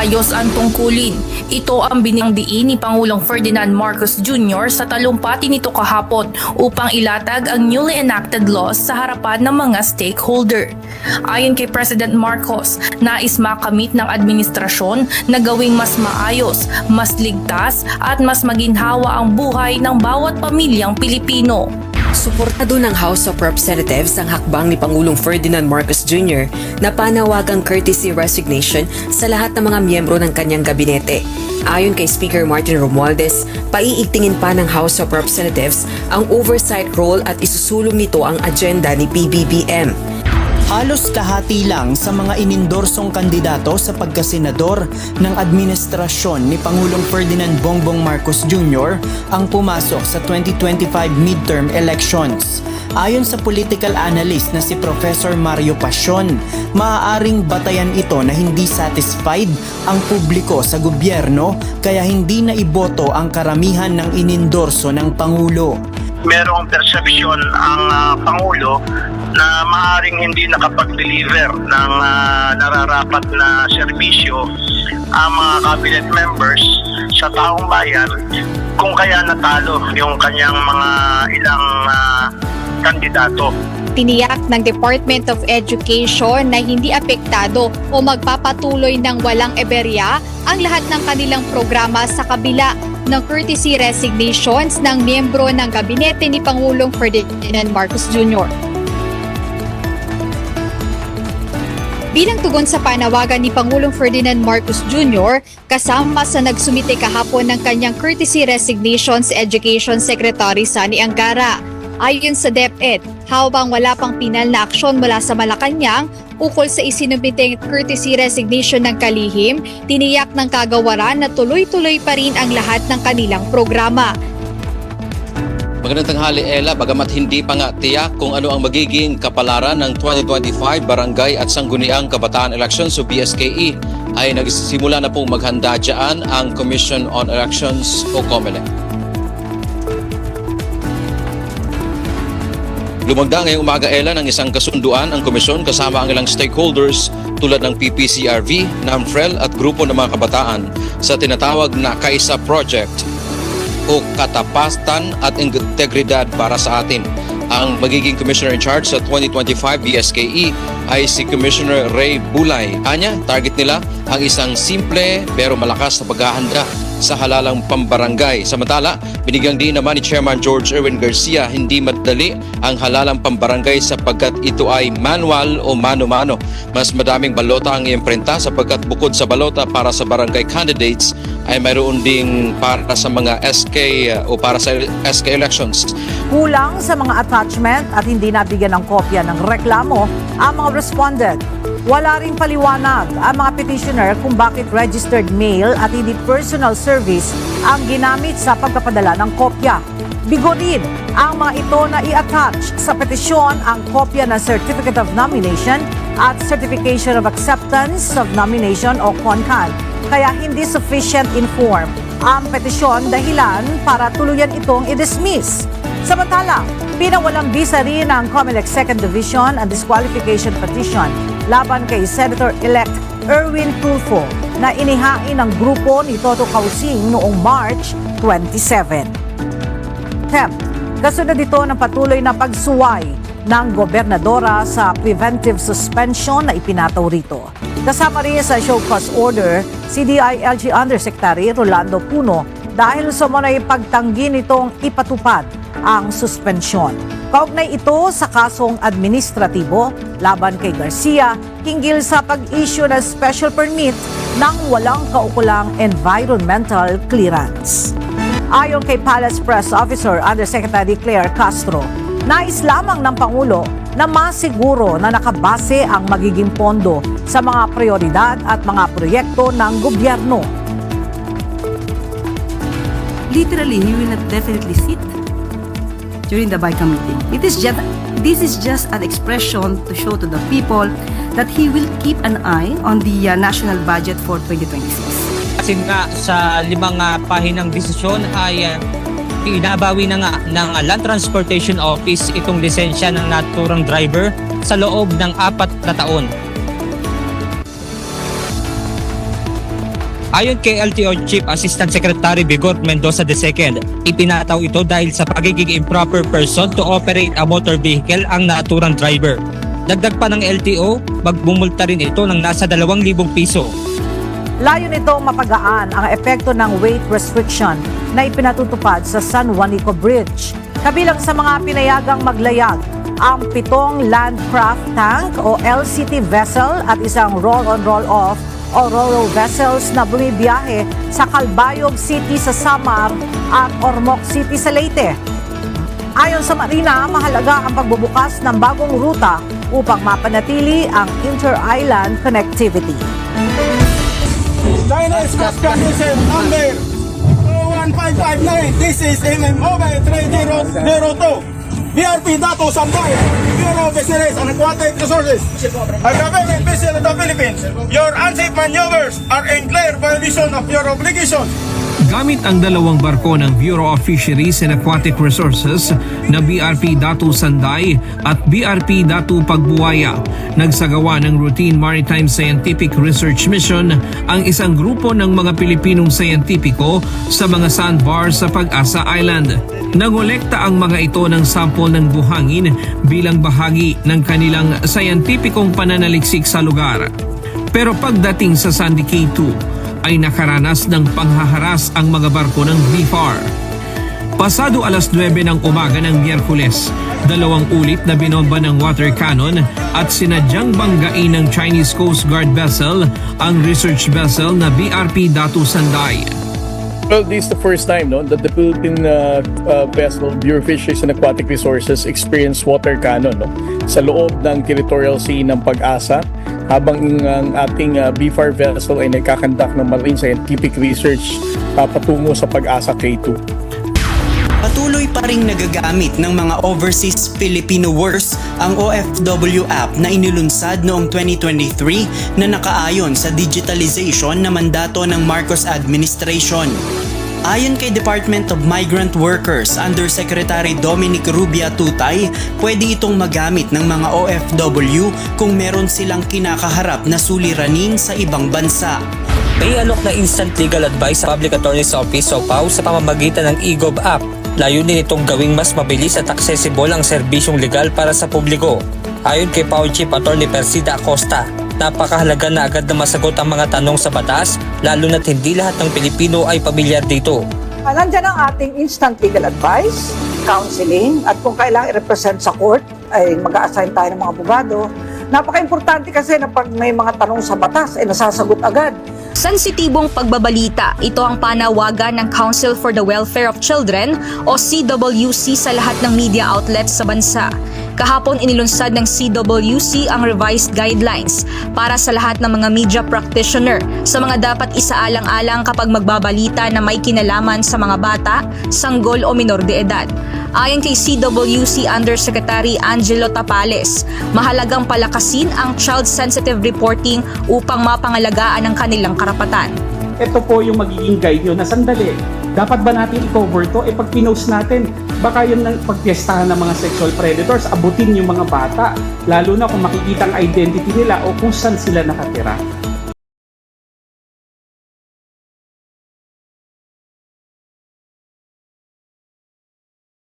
maayos ang tungkulin. Ito ang binilang diin ni Pangulong Ferdinand Marcos Jr. sa talumpati nito kahapon upang ilatag ang newly enacted laws sa harapan ng mga stakeholder. Ayon kay President Marcos, nais makamit ng administrasyon na gawing mas maayos, mas ligtas at mas maginhawa ang buhay ng bawat pamilyang Pilipino. Suportado ng House of Representatives ang hakbang ni Pangulong Ferdinand Marcos Jr. na panawagang courtesy resignation sa lahat ng mga miyembro ng kanyang gabinete. Ayon kay Speaker Martin Romualdez, paiigtingin pa ng House of Representatives ang oversight role at isusulong nito ang agenda ni PBBM. Halos kahati lang sa mga inindorsong kandidato sa pagkasenador ng administrasyon ni Pangulong Ferdinand Bongbong Marcos Jr. ang pumasok sa 2025 midterm elections. Ayon sa political analyst na si Professor Mario Pasion, maaaring batayan ito na hindi satisfied ang publiko sa gobyerno kaya hindi na iboto ang karamihan ng inindorso ng Pangulo. Merong persepsyon ang ah, Pangulo na maaaring hindi nakapag-deliver ng ah, nararapat na serbisyo ang mga cabinet members sa taong bayan kung kaya natalo yung kanyang mga ilang ah, kandidato. Tiniyak ng Department of Education na hindi apektado o magpapatuloy ng walang eberya ang lahat ng kanilang programa sa kabila ng courtesy resignations ng miyembro ng gabinete ni Pangulong Ferdinand Marcos Jr. Bilang tugon sa panawagan ni Pangulong Ferdinand Marcos Jr., kasama sa nagsumite kahapon ng kanyang courtesy resignation sa Education Secretary Sani Angara. Ayon sa DepEd, habang wala pang pinal na aksyon mula sa Malacanang ukol sa isinumiteng courtesy resignation ng kalihim, tiniyak ng kagawaran na tuloy-tuloy pa rin ang lahat ng kanilang programa. Magandang tanghali Ella, bagamat hindi pa nga tiyak kung ano ang magiging kapalaran ng 2025 Barangay at Sangguniang Kabataan Elections o BSKE ay nagsisimula na pong maghanda dyan ang Commission on Elections o COMELEC. Lumagda ngayong umaga Ella ng isang kasunduan ang komisyon kasama ang ilang stakeholders tulad ng PPCRV, NAMFREL at grupo ng mga kabataan sa tinatawag na Kaisa Project o katapastan at integridad para sa atin. Ang magiging commissioner in charge sa 2025 BSKE ay si Commissioner Ray Bulay. Anya, target nila ang isang simple pero malakas na paghahanda sa halalang pambarangay. Samantala, binigyang din naman ni Chairman George Erwin Garcia hindi madali ang halalang pambarangay sapagkat ito ay manual o mano-mano. Mas madaming balota ang iimprenta sapagkat bukod sa balota para sa barangay candidates ay mayroon ding para sa mga SK uh, o para sa SK elections. Kulang sa mga attachment at hindi nabigyan ng kopya ng reklamo ang mga respondent. Wala ring paliwanag ang mga petitioner kung bakit registered mail at hindi personal service ang ginamit sa pagpapadala ng kopya. Bigo rin ang mga ito na i-attach sa petisyon ang kopya ng Certificate of Nomination at Certification of Acceptance of Nomination o CONCAN. Kaya hindi sufficient inform ang petisyon dahilan para tuluyan itong i-dismiss. Samantala, pinawalang bisa rin ang COMELEC Second Division ang disqualification petition laban kay Senator-elect Erwin Tulfo na inihain ng grupo ni Toto Kausing noong March 27. Temp, kasunod dito ng patuloy na pagsuway ng gobernadora sa preventive suspension na ipinataw rito. Kasama rin sa show cause order si DILG Undersecretary Rolando Puno dahil sa mga pagtanggi nitong ipatupad ang suspensyon. Kaugnay ito sa kasong administratibo laban kay Garcia hinggil sa pag-issue ng special permit ng walang kaukulang environmental clearance. Ayon kay Palace Press Officer Undersecretary Claire Castro, nais lamang ng Pangulo na masiguro na nakabase ang magiging pondo sa mga prioridad at mga proyekto ng gobyerno. literally he will not definitely sit during the BICAM meeting. It is just this is just an expression to show to the people that he will keep an eye on the uh, national budget for 2026. Kasi nga sa limang uh, pahinang desisyon ay uh, inabawi na nga ng uh, Land Transportation Office itong lisensya ng naturang driver sa loob ng apat na taon. Ayon kay LTO Chief Assistant Secretary Bigor Mendoza II, ipinataw ito dahil sa pagiging improper person to operate a motor vehicle ang naturang driver. Dagdag pa ng LTO, magbumulta rin ito ng nasa 2,000 piso. Layo nito mapagaan ang epekto ng weight restriction na ipinatutupad sa San Juanico Bridge. Kabilang sa mga pinayagang maglayag ang pitong landcraft tank o LCT vessel at isang roll-on roll-off o ro vessels na bumibiyahe sa Calbayog City sa Samar at Ormoc City sa Leyte. Ayon sa Marina, mahalaga ang pagbubukas ng bagong ruta upang mapanatili ang inter-island connectivity. Chinese Custom Mission number 01559. This is MMOB 3002. BRP Dato Sambay, Bureau of Fisheries and Aquatic Resources. A government vessel of the Philippines. Your unsafe maneuvers are in clear violation of your obligations. Gamit ang dalawang barko ng Bureau of Fisheries and Aquatic Resources na BRP Datu Sanday at BRP Datu Pagbuwaya, nagsagawa ng routine maritime scientific research mission ang isang grupo ng mga Pilipinong scientifico sa mga sandbars sa Pag-asa Island. Nangolekta ang mga ito ng sample ng buhangin bilang bahagi ng kanilang scientificong pananaliksik sa lugar. Pero pagdating sa Sandy K2, ay nakaranas ng panghaharas ang mga barko ng BFAR. Pasado alas 9 ng umaga ng Miyerkules, dalawang ulit na binomba ng water cannon at sinadyang banggain ng Chinese Coast Guard vessel ang research vessel na BRP Datu Sanday. Well, this is the first time no, that the Philippine uh, uh, vessel, Bureau of Fisheries and Aquatic Resources, experienced water cannon no, sa loob ng territorial sea ng pag-asa habang ang ating uh, BFAR vessel ay nagkakandak ng marine scientific research uh, patungo sa pag-asa K2. Patuloy pa ring nagagamit ng mga overseas Filipino workers ang OFW app na inilunsad noong 2023 na nakaayon sa digitalization na mandato ng Marcos administration. Ayon kay Department of Migrant Workers Undersecretary Dominic Rubia Tutay, pwede itong magamit ng mga OFW kung meron silang kinakaharap na suliranin sa ibang bansa. May alok na instant legal advice sa Public Attorney's Office o PAO sa pamamagitan ng eGov app. Layunin itong gawing mas mabilis at accessible ang serbisyong legal para sa publiko. Ayon kay PAO Chief Attorney Persida Acosta, napakahalaga na agad na masagot ang mga tanong sa batas, lalo na't hindi lahat ng Pilipino ay pamilyar dito. Nandyan ang ating instant legal advice, counseling, at kung kailangan i-represent sa court, ay mag-a-assign tayo ng mga abogado. Napaka-importante kasi na pag may mga tanong sa batas, ay nasasagot agad. Sensitibong pagbabalita, ito ang panawagan ng Council for the Welfare of Children o CWC sa lahat ng media outlets sa bansa. Kahapon inilunsad ng CWC ang revised guidelines para sa lahat ng mga media practitioner sa mga dapat isaalang-alang kapag magbabalita na may kinalaman sa mga bata, sanggol o minor de edad. Ayon kay CWC Undersecretary Angelo Tapales, mahalagang palakasin ang child-sensitive reporting upang mapangalagaan ang kanilang karapatan. Ito po yung magiging guide nyo na sandali. Dapat ba natin i-cover to? E pag pinost natin, baka yun ng pagpiestahan ng mga sexual predators, abutin yung mga bata. Lalo na kung makikita ang identity nila o kung saan sila nakatira.